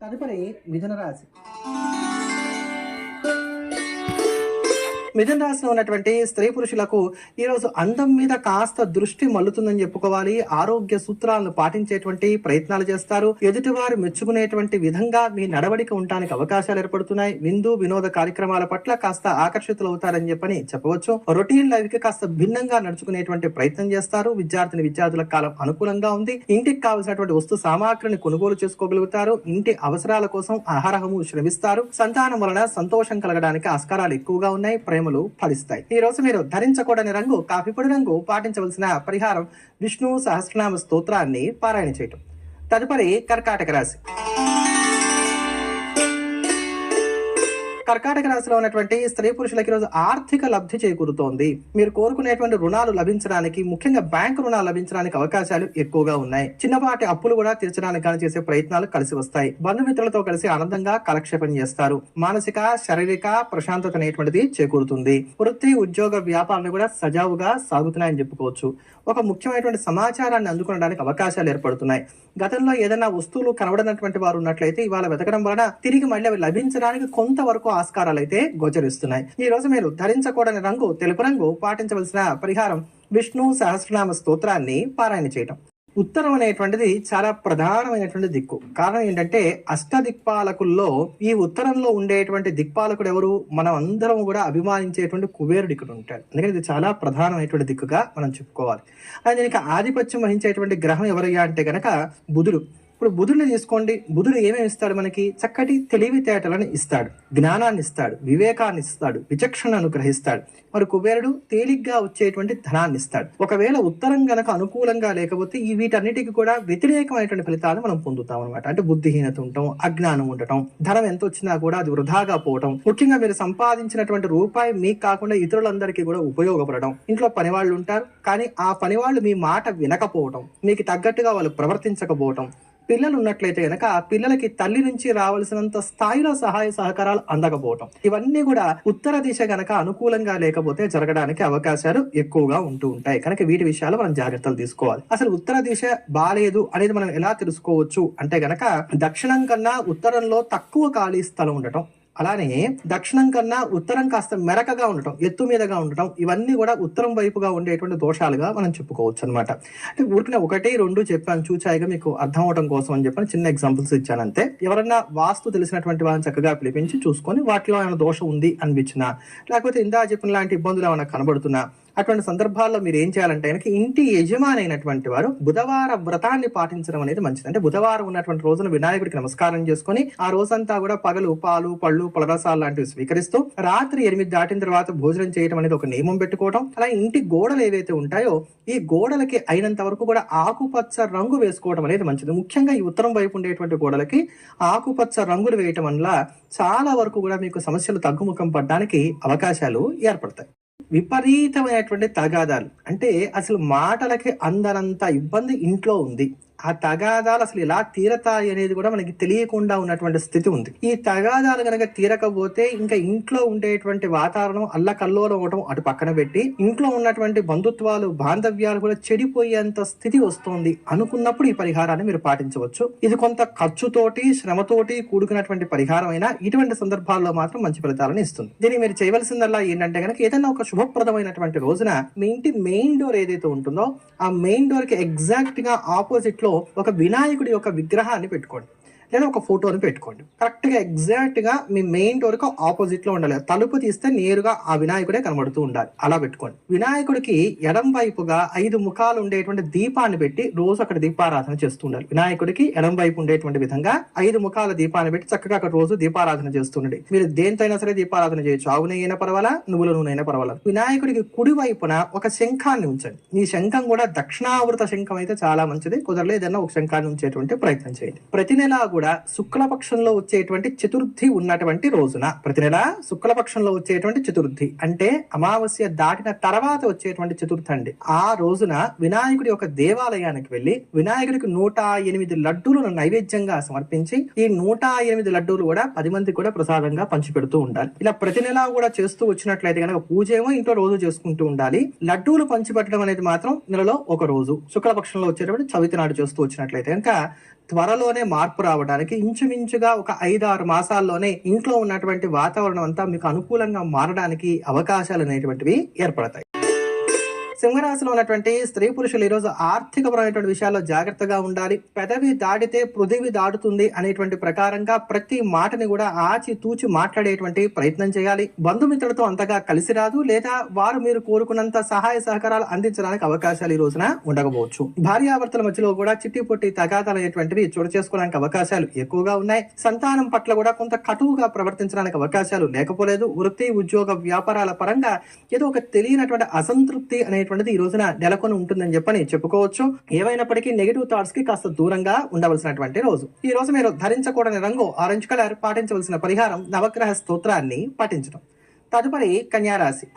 తదుపరి మిథున రాశి మిథున రాశిలో ఉన్నటువంటి స్త్రీ పురుషులకు ఈరోజు అందం మీద కాస్త దృష్టి మల్లుతుందని చెప్పుకోవాలి. ఆరోగ్య సూత్రాలను పాటించేటువంటి ప్రయత్నాలు చేస్తారు. ఎదుటివారు మెచ్చుకునేటువంటి విధంగా మీ నడవడిక ఉండడానికి అవకాశాలు ఏర్పడుతున్నాయి. విందు వినోద కార్యక్రమాల పట్ల కాస్త ఆకర్షితులు అవుతారని చెప్పని చెప్పవచ్చు. రొటీన్ లైఫ్కి కాస్త భిన్నంగా నడుచుకునేటువంటి ప్రయత్నం చేస్తారు. విద్యార్థిని విద్యార్థుల కాలం అనుకూలంగా ఉంది. ఇంటికి కావలసినటువంటి వస్తు సామాగ్రిని కొనుగోలు చేసుకోగలుగుతారు. ఇంటి అవసరాల కోసం ఆహారము శ్రమిస్తారు. సంతానం వలన సంతోషం కలగడానికి ఆస్కారాలు ఎక్కువగా ఉన్నాయి. ప్రేమ ప్రేమలు ఫలిస్తాయి. ఈ రోజు మీరు ధరించకూడని రంగు కాఫీ పొడి రంగు పాటించవలసిన పరిహారం విష్ణు సహస్రనామ స్తోత్రాన్ని పారాయణ చేయటం. తదుపరి కర్కాటక రాశి. కర్కాటక రాశిలో ఉన్నటువంటి స్త్రీ పురుషులకి ఈరోజు ఆర్థిక లబ్ధి చేకూరుతోంది. మీరు కోరుకునేటువంటి రుణాలు లభించడానికి ముఖ్యంగా బ్యాంకు రుణాలు లభించడానికి అవకాశాలు ఎక్కువగా ఉన్నాయి. చిన్నపాటి అప్పులు కూడా తీర్చడానికి కానీ చేసే ప్రయత్నాలు కలిసి వస్తాయి. బంధుమిత్రులతో కలిసి ఆనందంగా కాలక్షేపం చేస్తారు. మానసిక శారీరక ప్రశాంతత అనేటువంటిది చేకూరుతుంది. వృత్తి ఉద్యోగ వ్యాపారాలు కూడా సజావుగా సాగుతున్నాయని చెప్పుకోవచ్చు. ఒక ముఖ్యమైనటువంటి సమాచారాన్ని అందుకునడానికి అవకాశాలు ఏర్పడుతున్నాయి. గతంలో ఏదైనా వస్తువులు కనబడినటువంటి వారు ఉన్నట్లయితే ఇవాళ వెతకడం వలన తిరిగి మళ్ళీ అవి లభించడానికి కొంతవరకు ఆస్కారాలు అయితే గోచరిస్తున్నాయి. ఈ రోజు మీరు ధరించకూడని రంగు తెలుపు రంగు పాటించవలసిన పరిహారం విష్ణు సహస్రనామ స్తోత్రాన్ని పారాయణ చేయటం. ఉత్తరం అనేటువంటిది చాలా ప్రధానమైనటువంటి దిక్కు. కారణం ఏంటంటే అష్ట దిక్పాలకుల్లో ఈ ఉత్తరంలో ఉండేటువంటి దిక్పాలకుడు ఎవరు? మనం అందరం కూడా అభిమానించేటువంటి కుబేరుడు ఇక్కడ ఉంటాడు. అందుకని ఇది చాలా ప్రధానమైనటువంటి దిక్కుగా మనం చెప్పుకోవాలి. అది దీనికి ఆధిపత్యం వహించేటువంటి గ్రహం ఎవరయ్యా అంటే గనక బుధుడు. ఇప్పుడు బుధుడిని తీసుకోండి బుధుడు ఏమేమి ఇస్తాడు మనకి? చక్కటి తెలివితేటలను ఇస్తాడు. జ్ఞానాన్ని ఇస్తాడు. వివేకాన్ని ఇస్తాడు. విచక్షణను గ్రహిస్తాడు మరి కుబేరుడు తేలిగ్గా వచ్చేటువంటి ధనాన్ని ఇస్తాడు. ఒకవేళ ఉత్తరం గనక అనుకూలంగా లేకపోతే ఈ వీటన్నిటికి కూడా వ్యతిరేకమైనటువంటి ఫలితాలు మనం పొందుతాం అనమాట అంటే బుద్ధిహీనత ఉండటం అజ్ఞానం ఉండటం ధనం ఎంత వచ్చినా కూడా అది వృధాగా పోవటం ముఖ్యంగా మీరు సంపాదించినటువంటి రూపాయి మీకు కాకుండా ఇతరులందరికీ కూడా ఉపయోగపడడం ఇంట్లో పనివాళ్ళు ఉంటారు. కానీ ఆ పనివాళ్ళు మీ మాట వినకపోవటం మీకు తగ్గట్టుగా వాళ్ళు ప్రవర్తించకపోవటం పిల్లలు ఉన్నట్లయితే గనక ఆ పిల్లలకి తల్లి నుంచి రావాల్సినంత స్థాయిలో సహాయ సహకారాలు అందకపోవటం. ఇవన్నీ కూడా ఉత్తర దిశ గనక అనుకూలంగా లేకపోతే జరగడానికి అవకాశాలు ఎక్కువగా ఉంటూ ఉంటాయి. కనుక వీటి విషయాలు మనం జాగ్రత్తలు తీసుకోవాలి. అసలు ఉత్తర దిశ బాలేదు అనేది మనం ఎలా తెలుసుకోవచ్చు? అంటే గనక దక్షిణం కన్నా ఉత్తరంలో తక్కువ ఖాళీ స్థలం ఉండటం అలానే దక్షిణం కన్నా ఉత్తరం కాస్త మెరకగా ఉండటం ఎత్తు మీదగా ఉండటం ఇవన్నీ కూడా ఉత్తరం వైపుగా ఉండేటువంటి దోషాలుగా మనం చెప్పుకోవచ్చు అనమాట అంటే ఊరికిన ఒకటి రెండు చెప్పాను చూచాయిగా మీకు అర్థం అవడం కోసం అని చెప్పని చిన్న ఎగ్జాంపుల్స్ ఇచ్చాను అంతే ఎవరన్నా వాస్తు తెలిసినటువంటి వాళ్ళని చక్కగా పిలిపించి చూసుకొని వాటిలో ఏమైనా దోషం ఉంది అనిపించినా లేకపోతే ఇందా చెప్పిన లాంటి ఇబ్బందులు ఏమైనా కనబడుతున్నా అటువంటి సందర్భాల్లో మీరు ఏం చేయాలంటే కనుక ఇంటి యజమాని అయినటువంటి వారు బుధవార వ్రతాన్ని పాటించడం అనేది మంచిది. అంటే బుధవారం ఉన్నటువంటి రోజున వినాయకుడికి నమస్కారం చేసుకుని ఆ రోజంతా కూడా పగలు పాలు పళ్ళు పలరసాలు లాంటివి స్వీకరిస్తూ రాత్రి ఎనిమిది దాటిన తర్వాత భోజనం చేయడం అనేది ఒక నియమం పెట్టుకోవడం అలా ఇంటి గోడలు ఏవైతే ఉంటాయో ఈ గోడలకి అయినంత వరకు కూడా ఆకుపచ్చ రంగు వేసుకోవడం అనేది మంచిది. ముఖ్యంగా ఈ ఉత్తరం వైపు ఉండేటువంటి గోడలకి ఆకుపచ్చ రంగులు వేయటం వల్ల చాలా వరకు కూడా మీకు సమస్యలు తగ్గుముఖం పడడానికి అవకాశాలు ఏర్పడతాయి. విపరీతమైనటువంటి తగాదాలు. అంటే అసలు మాటలకి అందనంత ఇబ్బంది ఇంట్లో ఉంది. ఆ తగాదాలు అసలు ఎలా తీరతాయి అనేది కూడా మనకి తెలియకుండా ఉన్నటువంటి స్థితి ఉంది. ఈ తగాదాలు కనుక తీరకపోతే ఇంకా ఇంట్లో ఉండేటువంటి వాతావరణం అల్లకల్లోలం అవటం అటు పక్కన పెట్టి ఇంట్లో ఉన్నటువంటి బంధుత్వాలు బాంధవ్యాలు కూడా చెడిపోయేంత స్థితి వస్తోంది అనుకున్నప్పుడు ఈ పరిహారాన్ని మీరు పాటించవచ్చు. ఇది కొంత ఖర్చుతోటి శ్రమతోటి కూడుకున్నటువంటి పరిహారం అయినా ఇటువంటి సందర్భాల్లో మాత్రం మంచి ఫలితాలను ఇస్తుంది. దీన్ని మీరు చేయవలసిందల్లా ఏంటంటే కనుక ఏదైనా ఒక శుభప్రదమైనటువంటి రోజున మీ ఇంటి మెయిన్ డోర్ ఏదైతే ఉంటుందో ఆ మెయిన్ డోర్కి ఎగ్జాక్ట్గా ఆపోజిట్ ఇంట్లో ఒక వినాయకుడి యొక్క విగ్రహాన్ని పెట్టుకోండి. లేదా ఒక ఫోటోని పెట్టుకోండి. కరెక్ట్గా ఎగ్జాక్ట్గా గా మీ మెయిన్ డోర్కు ఉండాలి. తలుపు తీస్తే నేరుగా ఆ వినాయకుడే కనబడుతూ ఉండాలి. అలా పెట్టుకోండి. వినాయకుడికి ఎడం వైపుగా ఐదు ముఖాలు ఉండేటువంటి దీపాన్ని పెట్టి రోజు అక్కడ దీపారాధన చేస్తూ ఉండాలి. వినాయకుడికి ఎడం వైపు ఉండేటువంటి విధంగా ఐదు ముఖాల దీపాన్ని పెట్టి చక్కగా అక్కడ రోజు దీపారాధన చేస్తుండండి మీరు దేనితోనైనా సరే దీపారాధన చేయొచ్చు. ఆవు నెయ్యి అయినా పర్వాలా నువ్వుల నూనె అయినా పర్వాలా. వినాయకుడికి కుడి వైపున ఒక శంఖాన్ని ఉంచండి. ఈ శంఖం కూడా దక్షిణావృత శంఖం అయితే చాలా మంచిది. కుదరలేదన్నా ఒక శంఖాన్ని ఉంచేటువంటి ప్రయత్నం చేయండి. ప్రతి నెలా కూడా శుక్లపక్షంలో వచ్చేటువంటి చతుర్థి ఉన్నటువంటి రోజున ప్రతి నెల శుక్లపక్షంలో వచ్చేటువంటి చతుర్థి. అంటే అమావాస్య దాటిన తర్వాత వచ్చేటువంటి చతుర్థి అండి. ఆ రోజున వినాయకుడి యొక్క దేవాలయానికి వెళ్ళి వినాయకుడికి నూట ఎనిమిది లడ్డూలను నైవేద్యంగా సమర్పించి ఈ నూట ఎనిమిది లడ్డూలు కూడా పది మందికి కూడా ప్రసాదంగా పంచిపెడుతూ ఉండాలి. ఇలా ప్రతి నెలా కూడా చేస్తూ వచ్చినట్లయితే కనుక పూజ ఏమో ఇంట్లో రోజు చేసుకుంటూ ఉండాలి. లడ్డూలు పంచిపెట్టడం అనేది మాత్రం నెలలో ఒక రోజు. శుక్లపక్షంలో వచ్చేటువంటి చవితి నాడు చేస్తూ వచ్చినట్లయితే కనుక త్వరలోనే మార్పు రావడం రావడానికి ఇంచుమించుగా ఒక ఐదు ఆరు మాసాల్లోనే ఇంట్లో ఉన్నటువంటి వాతావరణం అంతా మీకు అనుకూలంగా మారడానికి అవకాశాలు అనేటువంటివి ఏర్పడతాయి. సింహరాశిలో ఉన్నటువంటి స్త్రీ పురుషులు ఈరోజు ఆర్థికపరమైనటువంటి విషయాల్లో జాగ్రత్తగా ఉండాలి. పెదవి దాటితే పృథివి దాటుతుంది అనేటువంటి ప్రకారంగా ప్రతి మాటని కూడా ఆచి తూచి మాట్లాడేటువంటి ప్రయత్నం చేయాలి. బంధుమిత్రులతో అంతగా కలిసి రాదు లేదా వారు మీరు కోరుకున్నంత సహాయ సహకారాలు అందించడానికి అవకాశాలు ఈ రోజున ఉండకపోవచ్చు. భార్యాభర్తల మధ్యలో కూడా చిట్టి పొట్టి తగాదాలు అనేటువంటివి చోటు చేసుకోవడానికి అవకాశాలు ఎక్కువగా ఉన్నాయి. సంతానం పట్ల కూడా కొంత కటువుగా ప్రవర్తించడానికి అవకాశాలు లేకపోలేదు. వృత్తి ఉద్యోగ వ్యాపారాల పరంగా ఏదో ఒక తెలియనటువంటి అసంతృప్తి అనేటువంటిది ఈ రోజున నెలకొని ఉంటుందని చెప్పని చెప్పుకోవచ్చు. ఏమైనప్పటికీ నెగిటివ్ థాట్స్కి కాస్త దూరంగా ఉండవలసినటువంటి రోజు. ఈ రోజు మీరు ధరించకూడని రంగు ఆరెంజ్ కలర్ పాటించవలసిన పరిహారం నవగ్రహ స్తోత్రాన్ని పాటించడం. తదుపరి కన్యారాశి.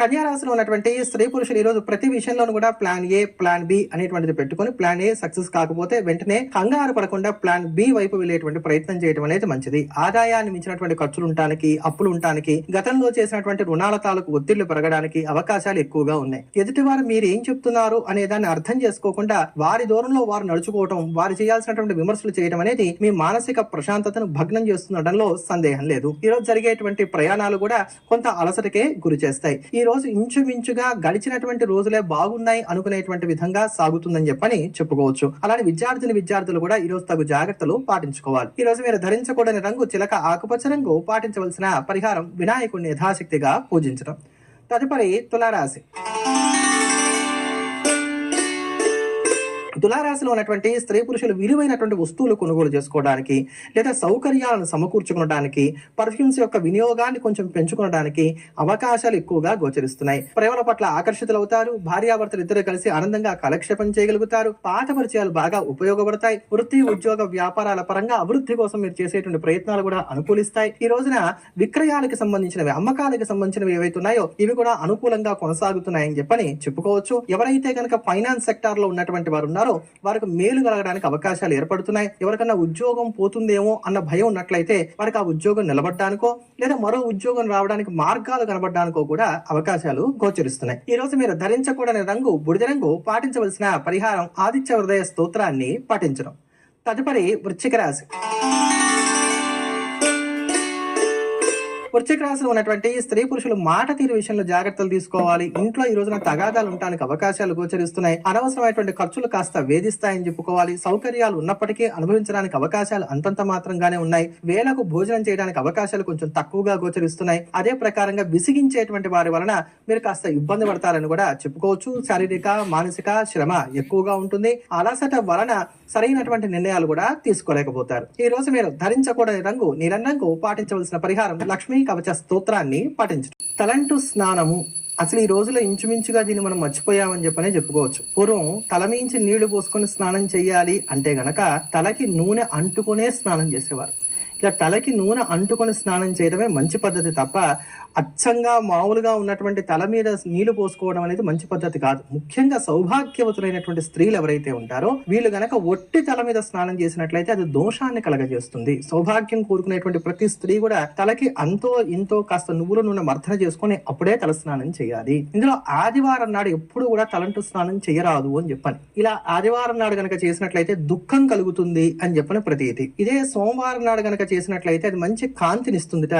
కన్యారాశిలో ఉన్నటువంటి స్త్రీ పురుషులు ఈరోజు ప్రతి విషయంలోనూ కూడా ప్లాన్ ఏ ప్లాన్ బి అనేటువంటిది పెట్టుకొని ప్లాన్ ఏ సక్సెస్ కాకపోతే వెంటనే కంగారు పడకుండా ప్లాన్ బి వైపు వెళ్ళేటువంటి ప్రయత్నం చేయడం అనేది మంచిది. ఆదాయాన్ని మించినటువంటి ఖర్చులు ఉండటానికి అప్పులు ఉండటానికి గతంలో చేసినటువంటి రుణాల తాలూకు ఒత్తిళ్ళు పెరగడానికి అవకాశాలు ఎక్కువగా ఉన్నాయి. ఎదుటివారు మీరు ఏం చెప్తున్నారు అనే దాన్ని అర్థం చేసుకోకుండా వారి దూరంలో వారు నడుచుకోవటం వారు చేయాల్సినటువంటి విమర్శలు చేయడం అనేది మీ మానసిక ప్రశాంతతను భగ్నం చేస్తుండటంలో సందేహం లేదు. ఈ రోజు జరిగేటువంటి ప్రయాణాలు కూడా కొంత అలసటకే గురి చేస్తాయి. ఈ రోజు ఇంచుమించుగా గడిచినటువంటి రోజులే బాగున్నాయి అనుకునేటువంటి విధంగా సాగుతుందని చెప్పని చెప్పుకోవచ్చు. అలానే విద్యార్థిని విద్యార్థులు కూడా ఈ రోజు తగు జాగ్రత్తలు పాటించుకోవాలి. ఈ రోజు మీరు ధరించకూడని రంగు చిలక ఆకుపచ్చ రంగు పాటించవలసిన పరిహారం వినాయకుడిని యథాశక్తిగా పూజించడం. తదుపరి తులారాశి. తులారాశిలో ఉన్నటువంటి స్త్రీ పురుషులు విలువైనటువంటి వస్తువులు కొనుగోలు చేసుకోవడానికి లేదా సౌకర్యాలను సమకూర్చుకోవడానికి పర్ఫ్యూమ్స్ యొక్క వినియోగాన్ని కొంచెం పెంచుకోవడానికి అవకాశాలు ఎక్కువగా గోచరిస్తున్నాయి. ప్రేమల పట్ల ఆకర్షితులవుతారు భార్యాభర్తలు ఇద్దరు కలిసి ఆనందంగా కాలక్షేపం చేయగలుగుతారు పాత పరిచయాలు బాగా ఉపయోగపడతాయి వృత్తి ఉద్యోగ వ్యాపారాల పరంగా అభివృద్ధి కోసం మీరు చేసేటువంటి ప్రయత్నాలు కూడా అనుకూలిస్తాయి. ఈ రోజున విక్రయాలకు సంబంధించినవి అమ్మకాలకు సంబంధించినవి ఏవైతే ఉన్నాయో ఇవి కూడా అనుకూలంగా కొనసాగుతున్నాయని చెప్పని చెప్పుకోవచ్చు. ఎవరైతే కనుక ఫైనాన్స్ సెక్టార్లో ఉన్నటువంటి వారు ఉన్నారో వారికి మేలు కలగడానికి అవకాశాలు ఏర్పడుతున్నాయి. ఎవరికన్నా ఉద్యోగం పోతుందేమో అన్న భయం ఉన్నట్లయితే వారికి ఆ ఉద్యోగం నిలబడడానికో లేదా మరో ఉద్యోగం రావడానికి మార్గాలు కనబడడానికో కూడా అవకాశాలు గోచరిస్తున్నాయి. ఈ రోజు మీరు ధరించకూడని రంగు బుడిద రంగు పాటించవలసిన పరిహారం ఆదిత్య హృదయ స్తోత్రాన్ని పాటించడం తదుపరి వృశ్చిక రాశి. వృశ్చిక రాశిలో ఉన్నటువంటి స్త్రీ పురుషులు మాట తీరు విషయంలో జాగ్రత్తలు తీసుకోవాలి. ఇంట్లో ఈ రోజున తగాదాలు ఉండడానికి అవకాశాలు గోచరిస్తున్నాయి. అనవసరమైనటువంటి ఖర్చులు కాస్త వేధిస్తాయని చెప్పుకోవాలి. సౌకర్యాలు ఉన్నప్పటికీ అనుభవించడానికి అవకాశాలు అంతంత మాత్రంగానే ఉన్నాయి. వేలకు భోజనం చేయడానికి అవకాశాలు కొంచెం తక్కువగా గోచరిస్తున్నాయి. అదే ప్రకారంగా విసిగించేటువంటి వారి వలన మీరు కాస్త ఇబ్బంది పడతారని కూడా చెప్పుకోవచ్చు. శారీరక మానసిక శ్రమ ఎక్కువగా ఉంటుంది. అలసట వలన సరైనటువంటి నిర్ణయాలు కూడా తీసుకోలేకపోతారు. ఈ రోజు మీరు ధరించకూడని రంగు నీలం రంగు పాటించవలసిన పరిహారం లక్ష్మీ కవచ స్తోత్రాన్ని పఠించడం తలంటు స్నానము. అసలు ఈ రోజులో ఇంచుమించుగా దీన్ని మనం మర్చిపోయామని చెప్పనే చెప్పుకోవచ్చు. పూర్వం తల మీంచి నీళ్ళు పోసుకొని స్నానం చేయాలి అంటే గనక తలకి నూనె అంటుకునే స్నానం చేసేవారు. ఇలా తలకి నూనె అంటుకొని స్నానం చేయడమే మంచి పద్ధతి తప్ప అచ్చంగా మామూలుగా ఉన్నటువంటి తల మీద నీళ్ళు పోసుకోవడం అనేది మంచి పద్ధతి కాదు. ముఖ్యంగా సౌభాగ్యవతులైనటువంటి స్త్రీలు ఎవరైతే ఉంటారో వీళ్ళు గనక ఒట్టి తల మీద స్నానం చేసినట్లయితే అది దోషాన్ని కలగజేస్తుంది. సౌభాగ్యం కోరుకునేటువంటి ప్రతి స్త్రీ కూడా తలకి అంతో ఇంతో కాస్త నువ్వుల నూనె మర్దన చేసుకొని అప్పుడే తల స్నానం చేయాలి. ఇందులో ఆదివారం నాడు ఎప్పుడు కూడా తలంటు స్నానం చేయరాదు అని చెప్పాను. ఇలా ఆదివారం నాడు గనక చేసినట్లయితే దుఃఖం కలుగుతుంది అని చెప్పిన ప్రతీతి. ఇదే సోమవారం నాడు గనక చేసినట్లయితే అది మంచి కాంతినిస్తుందిట.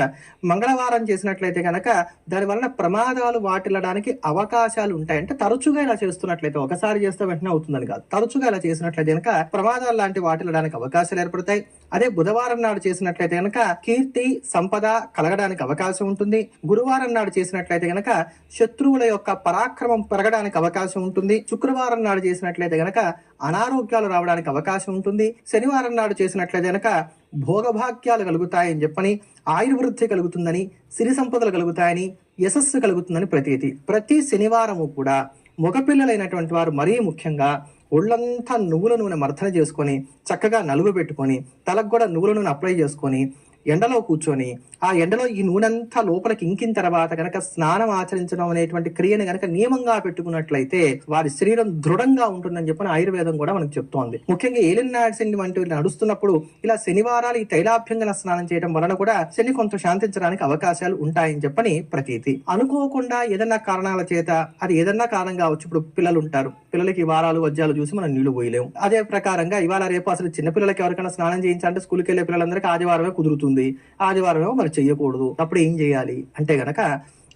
మంగళవారం చేసినట్లయితే కనుక దానివలన ప్రమాదాలు వాటిల్లడానికి అవకాశాలు ఉంటాయి. అంటే తరచుగా ఇలా చేస్తున్నట్లయితే ఒకసారి చేస్తే వెంటనే అవుతుందని కాదు. తరచుగా ఇలా చేసినట్లయితే కనుక ప్రమాదాలు లాంటి వాటిల్లడానికి అవకాశాలు ఏర్పడతాయి. అదే బుధవారం నాడు చేసినట్లయితే కనుక కీర్తి సంపద కలగడానికి అవకాశం ఉంటుంది. గురువారం నాడు చేసినట్లయితే కనుక శత్రువుల యొక్క పరాక్రమం పెరగడానికి అవకాశం ఉంటుంది. శుక్రవారం నాడు చేసినట్లయితే కనుక అనారోగ్యాలు రావడానికి అవకాశం ఉంటుంది. శనివారం నాడు చేసినట్లయితే కనుక భోగభాగ్యాలు కలుగుతాయని చెప్పని ఆయుర్వృద్ధి కలుగుతుందని సిరి సంపదలు కలుగుతాయని యశస్సు కలుగుతుందని ప్రతీతి. ప్రతి శనివారము కూడా మగపిల్లలైనటువంటి వారు మరీ ముఖ్యంగా ఒళ్ళంతా నువ్వుల నూనె మర్దన చేసుకొని చక్కగా నలుగు పెట్టుకొని తలకు కూడా నువ్వుల నూనె అప్లై చేసుకొని ఎండలో కూర్చొని ఆ ఎండలో ఈ నూనెంతా లోపలికి ఇంకిన తర్వాత గనక స్నానం ఆచరించడం అనేటువంటి క్రియను గనక నియమంగా పెట్టుకున్నట్లయితే వారి శరీరం దృఢంగా ఉంటుందని చెప్పని ఆయుర్వేదం కూడా మనకు చెప్తోంది. ముఖ్యంగా ఏలిన్ నాడ్సింగ్ వంటి నడుస్తున్నప్పుడు ఇలా శనివారాలు ఈ తైలాభ్యంగన స్నానం చేయడం వలన కూడా శని కొంత శాంతించడానికి అవకాశాలు ఉంటాయని చెప్పని ప్రతీతి. అనుకోకుండా ఏదన్నా కారణాల చేత అది ఏదన్నా కారణం కావచ్చు ఇప్పుడు పిల్లలు ఉంటారు. పిల్లలకి వారాలు వజ్యాలు చూసి మనం నీళ్ళు పోయలేము. అదే ప్రకారంగా ఇవాళ రేపు అసలు చిన్న పిల్లలకి ఎవరికైనా స్నానం చేయించాలంటే స్కూల్కి వెళ్ళే పిల్లలందరికీ ఆదివారమే కుదురుతుంది. ఆదివారం మరి చెయ్యకూడదు. అప్పుడు ఏం చేయాలి? అంటే గనక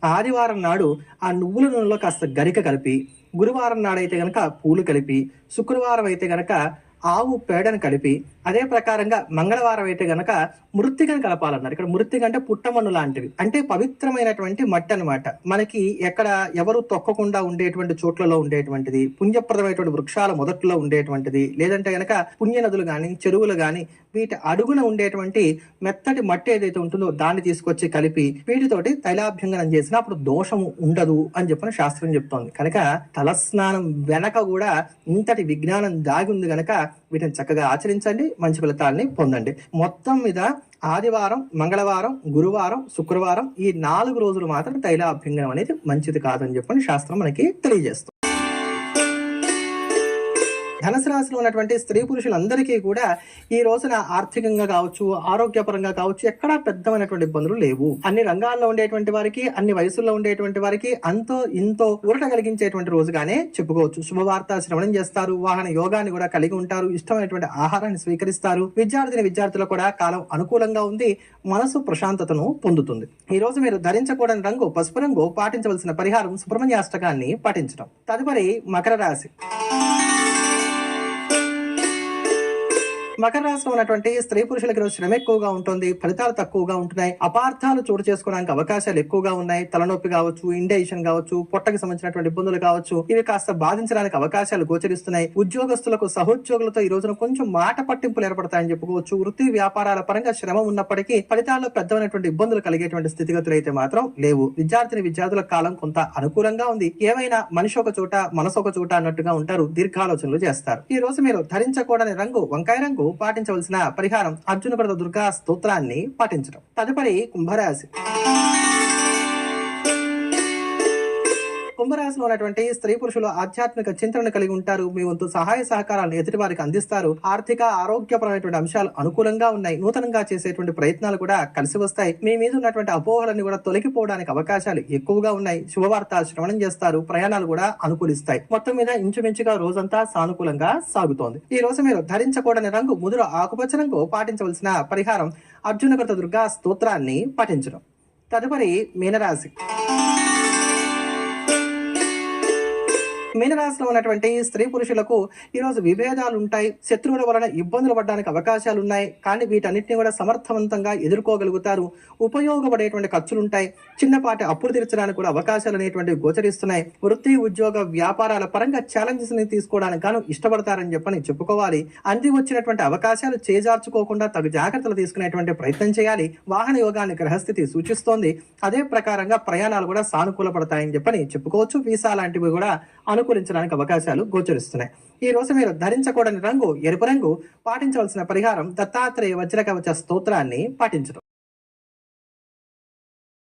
ఆదివారం నాడు ఆ నువ్వుల నూనెలో కాస్త గరిక కలిపి గురువారం నాడైతే గనక పూలు కలిపి శుక్రవారం అయితే గనక ఆవు పేడను కలిపి అదే ప్రకారంగా మంగళవారం అయితే గనక మృతికను కలపాలన్నారు. ఇక్కడ మృతిక అంటే పుట్టమన్ను లాంటివి అంటే పవిత్రమైనటువంటి మట్టి అన్నమాట మనకి ఎక్కడ ఎవరు తొక్కకుండా ఉండేటువంటి చోట్లలో ఉండేటువంటిది పుణ్యప్రదమైనటువంటి వృక్షాల మొదట్లో ఉండేటువంటిది లేదంటే గనక పుణ్య నదులు కానీ చెరువులు కానీ వీటి అడుగున ఉండేటువంటి మెత్తటి మట్టి ఏదైతే ఉంటుందో దాన్ని తీసుకొచ్చి కలిపి వీటితోటి తైలాభ్యంగనం చేసినా అప్పుడు దోషము ఉండదు అని చెప్పిన శాస్త్రం చెప్తోంది. కనుక తలస్నానం వెనక కూడా ఇంతటి విజ్ఞానం దాగి ఉంది కనుక వీటిని చక్కగా ఆచరించండి మంచి ఫలితాలని పొందండి. మొత్తం మీద ఆదివారం మంగళవారం గురువారం శుక్రవారం ఈ నాలుగు రోజులు మాత్రం తైలాభ్యంగనం అనేది మంచిది కాదని చెప్పని శాస్త్రం మనకి తెలియజేస్తుంది. ధనుసు రాశిలో ఉన్నటువంటి స్త్రీ పురుషులందరికీ కూడా ఈ రోజున ఆర్థికంగా కావచ్చు ఆరోగ్యపరంగా కావచ్చు ఎక్కడా పెద్దమైనటువంటి ఇబ్బందులు లేవు. అన్ని రంగాల్లో ఉండేటువంటి వారికి అన్ని వయసుల్లో ఉండేటువంటి వారికి అంతో ఇంతో ఊరట కలిగించేటువంటి రోజుగానే చెప్పుకోవచ్చు. శుభవార్త శ్రవణం చేస్తారు వాహన యోగాన్ని కూడా కలిగి ఉంటారు ఇష్టమైనటువంటి ఆహారాన్ని స్వీకరిస్తారు విద్యార్థిని విద్యార్థులు కూడా కాలం అనుకూలంగా ఉంది మనసు ప్రశాంతతను పొందుతుంది. ఈ రోజు మీరు ధరించకూడని రంగు పసుపు రంగు పాటించవలసిన పరిహారం సుబ్రహ్మణ్యాష్టకాన్ని పాటించడం. తదుపరి మకర రాశి. మకర రాశిలో ఉన్నటువంటి స్త్రీ పురుషులకి శ్రమ ఎక్కువగా ఉంటుంది ఫలితాలు తక్కువగా ఉంటున్నాయి అపార్థాలు చోటు చేసుకోవడానికి అవకాశాలు ఎక్కువగా ఉన్నాయి తలనొప్పి కావచ్చు ఇండేషన్ కావచ్చు పొట్టకి సంబంధించినటువంటి ఇబ్బందులు కావచ్చు ఇవి కాస్త బాధించడానికి అవకాశాలు గోచరిస్తున్నాయి. ఉద్యోగస్తులకు సహోద్యోగులతో ఈ రోజున కొంచెం మాట పట్టింపులు ఏర్పడతాయని చెప్పుకోవచ్చు. వృత్తి వ్యాపారాల పరంగా శ్రమ ఉన్నప్పటికీ ఫలితాల్లో పెద్దమైనటువంటి ఇబ్బందులు కలిగేటువంటి స్థితిగతులు అయితే మాత్రం లేవు. విద్యార్థిని విద్యార్థుల కాలం కొంత అనుకూలంగా ఉంది. ఏమైనా మనిషి ఒక చోట మనసు ఒక చోట అన్నట్టుగా ఉంటారు దీర్ఘాలోచనలు చేస్తారు. ఈ రోజు మీరు ధరించకూడని రంగు వంకాయ రంగు పాటించవలసిన పరిహారం అర్జునుడు దుర్గా స్తోత్రాన్ని పాటించడం తదుపరి కుంభరాశి. కుంభరాశిలో ఉన్నటువంటి స్త్రీ పురుషులు ఆధ్యాత్మిక చింతనను కలిగి ఉంటారు. మీ వంతు సహాయ సహకారాలను ఎదుటి వారికి అందిస్తారు. ఆర్థిక ఆరోగ్యపరమైనటువంటి అంశాలు అనుకూలంగా ఉన్నాయి. నూతనంగా చేసేటువంటి ప్రయత్నాలు కూడా కలిసి వస్తాయి. మీ మీద ఉన్నటువంటి అపోహలన్నీ కూడా తొలగిపోవడానికి అవకాశాలు ఎక్కువగా ఉన్నాయి. శుభవార్త శ్రవణం చేస్తారు. ప్రయాణాలు కూడా అనుకూలిస్తాయి. మొత్తం మీద ఇంచుమించుగా రోజంతా సానుకూలంగా సాగుతోంది. ఈ రోజు మీరు ధరించకూడని రంగు ముదురు ఆకుపచ్చ రంగు పాటించవలసిన పరిహారం అర్జునకృత దుర్గా స్తోత్రాన్ని పఠించడం. తదుపరి మీనరాశి. మీనరాశిలో ఉన్నటువంటి స్త్రీ పురుషులకు ఈరోజు విభేదాలు ఉంటాయి శత్రువుల వలన ఇబ్బందులు పడడానికి అవకాశాలు ఉన్నాయి కానీ వీటన్నిటిని కూడా సమర్థవంతంగా ఎదుర్కోగలుగుతారు. ఉపయోగపడేటువంటి ఖర్చులు ఉంటాయి చిన్నపాటి అప్పులు తీర్చడానికి కూడా అవకాశాలు అనేటువంటివి గోచరిస్తున్నాయి. వృత్తి ఉద్యోగ వ్యాపారాల పరంగా ఛాలెంజెస్ని తీసుకోవడానికి గాను ఇష్టపడతారని చెప్పని చెప్పుకోవాలి. అంది వచ్చినటువంటి అవకాశాలు చేజార్చుకోకుండా తగు జాగ్రత్తలు తీసుకునేటువంటి ప్రయత్నం చేయాలి. వాహన యోగాన్ని గ్రహస్థితి సూచిస్తోంది. అదే ప్రకారంగా ప్రయాణాలు కూడా సానుకూల పడతాయని చెప్పని చెప్పుకోవచ్చు. వీసా లాంటివి కూడా అనుకూలించడానికి అవకాశాలు గోచరిస్తున్నాయి. ఈ రోజు మీరు ధరించకూడని రంగు ఎరుపు రంగు పాటించవలసిన పరిహారం దత్తాత్రేయ వజ్రకవచ స్తోత్రాన్ని పాటించడం.